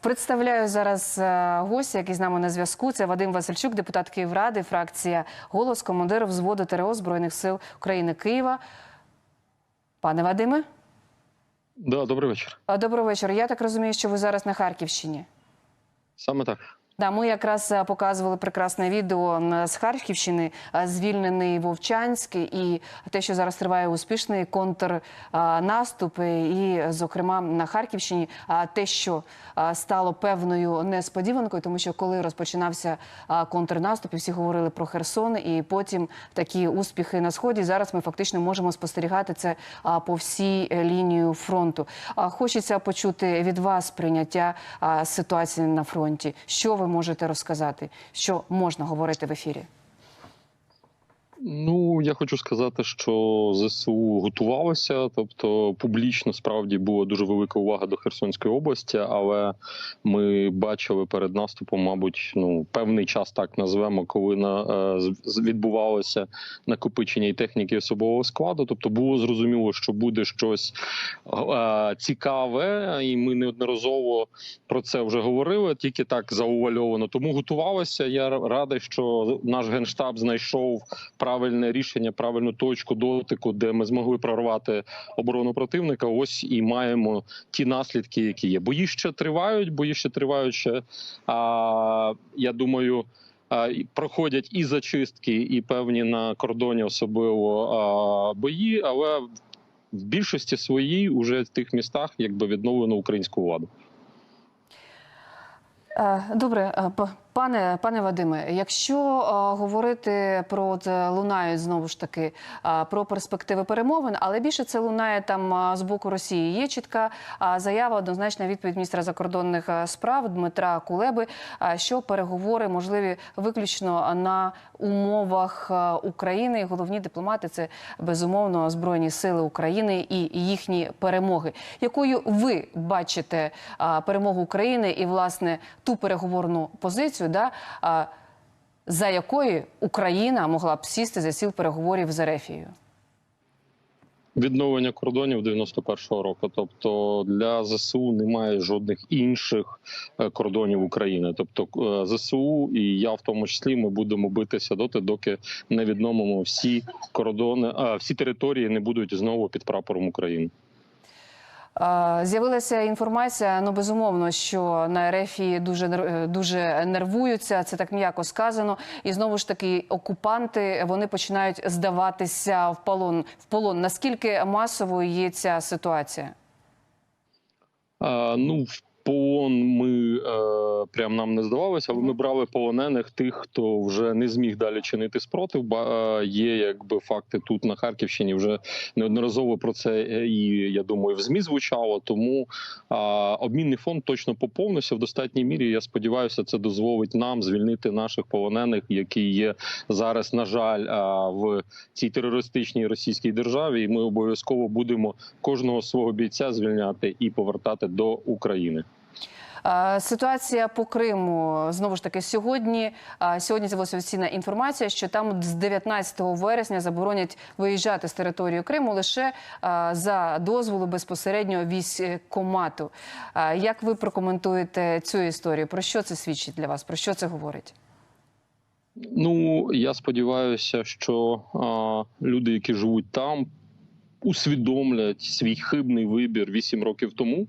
Представляю зараз е, гостя, який з нами на зв'язку. Це Вадим Васильчук, депутат Київради, фракція Голос, командир взводу ТРО Збройних сил України Києва. Пане Вадиме, Да, добрий вечір. добрий вечір. Я так розумію, що ви зараз на Харківщині. Саме так. Да, ми якраз е, показували прекрасне відео з Харківщини, е, звільнений Вовчанськ, і те, що зараз триває успішний контрнаступ, і, зокрема, на Харківщині, те, що е, стало певною несподіванкою, тому що коли розпочинався е, контрнаступ, і всі говорили про Херсон, і потім такі успіхи на сході. Зараз ми фактично можемо спостерігати це по всій е, лінії фронту. Хочеться почути від вас прийняття ситуації на фронті. Що ви можете розказати? Що можна говорити в ефірі? Ну я хочу сказати, що ЗСУ готувалося, тобто публічно справді була дуже велика увага до Херсонської області, але ми бачили перед наступом, мабуть, ну певний час так назвемо, коли на е, відбувалося накопичення і техніки особового складу. Тобто було зрозуміло, що буде щось е, цікаве, і ми неодноразово про це вже говорили, тільки так заувальовано. Тому готувалося. Я радий, що наш генштаб знайшов правильне рішення, правильну точку дотику, де ми змогли прорвати оборону противника. Ось і маємо ті наслідки, які є. Бої ще тривають, бої ще тривають ще. А, я думаю. Проходять і зачистки, і певні на кордоні особливо бої, але в більшості своїй уже в тих містах якби відновлено українську владу. Е, Добре, е, пане пане Вадиме, якщо е, говорити про от, лунають знову ж таки е, про перспективи перемовин, але більше це лунає там е, з боку Росії. Є чітка е, заява, однозначна відповідь міністра закордонних справ Дмитра Кулеби, е, що переговори можливі виключно на умовах України. Головні дипломати це безумовно збройні сили України і їхні перемоги. Якою ви бачите а, перемогу України і власне ту переговорну позицію, да, за якою Україна могла б сісти за сіл переговорів з Ерефією? Відновлення кордонів 91-го року. Тобто для ЗСУ немає жодних інших е, кордонів України. Тобто е, ЗСУ і я в тому числі ми будемо битися доти, доки не відновимо всі кордони, всі території не будуть знову під прапором України. З'явилася інформація, ну безумовно, що на РФ дуже е, дуже нервуються. Це так м'яко сказано. І знову ж таки, окупанти вони починають здаватися в полон. В полон. Наскільки масовою є ця ситуація? А, ну, в полон ми е, прям нам не здавалося, але ми брали полонених тих, хто вже не зміг далі чинити спротив. Ба е, є якби факти тут на Харківщині. Вже неодноразово про це е, і я думаю, в змі звучало. Тому е, обмінний фонд точно поповнився в достатній мірі. Я сподіваюся, це дозволить нам звільнити наших полонених, які є зараз, на жаль, е, в цій терористичній російській державі. І ми обов'язково будемо кожного свого бійця звільняти і повертати до України. Е, Ситуація по Криму знову ж таки сьогодні. е, Сьогодні з'явилася офіційна інформація, що там з 19 вересня заборонять виїжджати з території Криму лише е, за дозволу безпосередньо військкомату. Е, Як ви прокоментуєте цю історію? Про що це свідчить для вас? Про що це говорить? Ну я сподіваюся, що а, люди, які живуть там. Усвідомлять свій хибний вибір 8 років тому,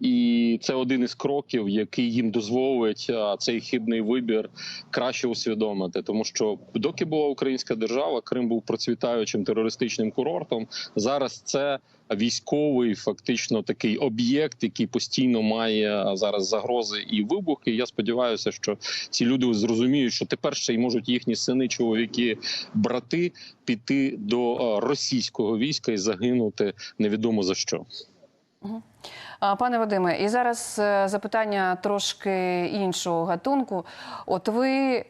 і це один із кроків, який їм дозволить цей хибний вибір краще усвідомити. Тому що доки була українська держава, Крим був процвітаючим терористичним курортом. Зараз це військовий, фактично такий об'єкт, який постійно має зараз загрози і вибухи. Я сподіваюся, що ці люди зрозуміють, що тепер ще й можуть їхні сини, чоловіки, брати піти до російського війська загинути невідомо за що. Пане Вадиме, і зараз е, запитання трошки іншого гатунку. От ви, е,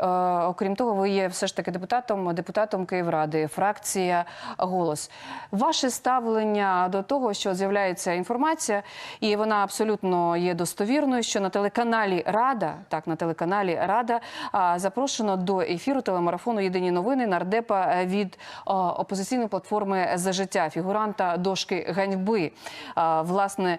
окрім того, ви є все ж таки депутатом, депутатом Київради, фракція Голос. Ваше ставлення до того, що з'являється інформація, і вона абсолютно є достовірною, що на телеканалі Рада, так на телеканалі Рада запрошено до ефіру телемарафону Єдині новини нардепа е, від опозиційної платформи за життя, фігуранта дошки ганьби. Власне.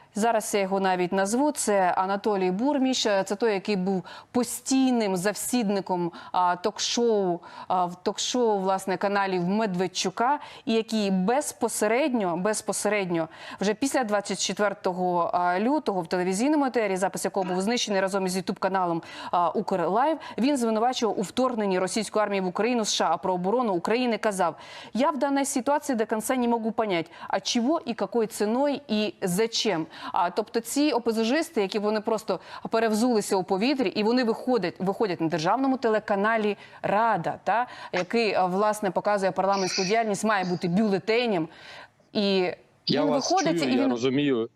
Зараз я його навіть назву. Це Анатолій Бурміш. Це той, який був постійним завсідником ток-шоу в ток-шоу власне каналів Медведчука, і який безпосередньо безпосередньо вже після 24 а, лютого в телевізійному етері, запис якого був знищений разом із ютуб каналом Укрлайв. Він звинувачував у вторгненні російської армії в Україну США. А про оборону України казав: я в даній ситуації до кінця не можу понять, а чого і якою ціною і зачем. А тобто ці опозижисти, які вони просто перевзулися у повітрі, і вони виходять, виходять на державному телеканалі Рада, та який власне показує парламентську діяльність, має бути бюлетенем. І Я він вас виходить чую, і я розумію.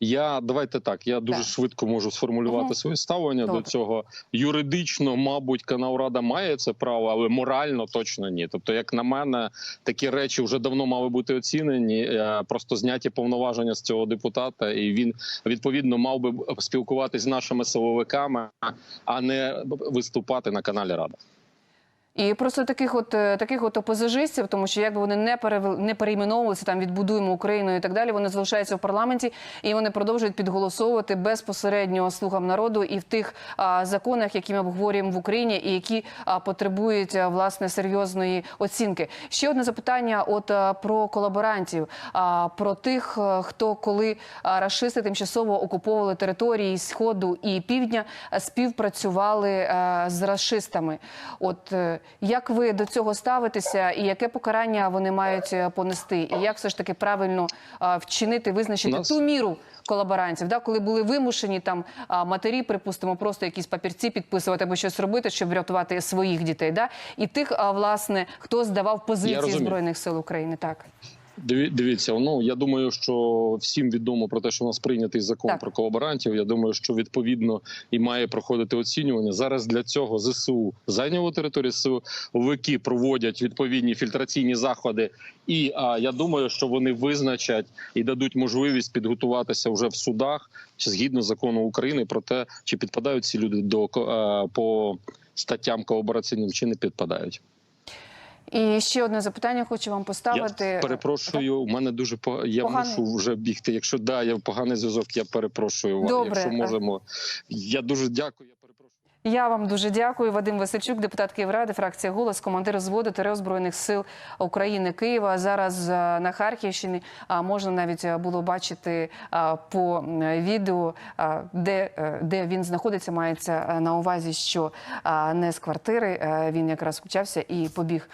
Я давайте так. Я дуже Так. швидко можу сформулювати Мгм. своє ставлення Добре. до цього. Юридично, мабуть, канал Рада має це право, але морально точно ні. Тобто, як на мене, такі речі вже давно мали бути оцінені. е, Просто зняті повноваження з цього депутата, і він відповідно мав би спілкуватись з нашими силовиками, а не виступати на каналі Рада. І просто таких от е, таких от опозижистів, тому що якби вони не перевел- не перейменовувалися там відбудуємо Україну і так далі. Вони залишаються в парламенті і вони продовжують підголосовувати безпосередньо слугам народу і в тих а, законах, які ми обговорюємо в Україні, і які а, потребують а, власне серйозної оцінки. Ще одне запитання: от а, про колаборантів, а, про тих, хто коли а, рашисти тимчасово окуповували території сходу і півдня, співпрацювали а, з рашистами. От е, як ви до цього ставитеся, і яке покарання вони мають е, понести? І як все ж таки правильно вчинити, визначити Нас- ту міру колаборантів, да, коли були вимушені там матері, припустимо, просто якісь папірці підписувати або щось робити, щоб врятувати своїх дітей, да? і тих, а, власне, хто здавав позиції збройних сил України, так. Диві- Дивіться, ну я думаю, що всім відомо про те, що у нас прийнятий закон Так. про колаборантів. Я думаю, що відповідно і має проходити оцінювання. Зараз для цього зсу зайняло територію силовики проводять відповідні фільтраційні заходи. І а, я думаю, що вони визначать і дадуть можливість підготуватися вже в судах чи згідно закону України про те, чи підпадають ці люди до а, по статтям колабораційним, чи не підпадають. І ще одне запитання хочу вам поставити. Я перепрошую. У мене дуже по я Поганий? мушу вже бігти. Якщо да, я поганий зв'язок, я перепрошую. Добре. Якщо можемо, я дуже дякую. Я вам дуже дякую. Вадим Васильчук, депутат Київради, фракція голос, командир зводу ТРО Збройних сил України Києва. Зараз е, на Харківщині можна навіть е, було бачити по відео, де, е, де він знаходиться. Мається на увазі, що не з квартири. Він якраз скучався і побіг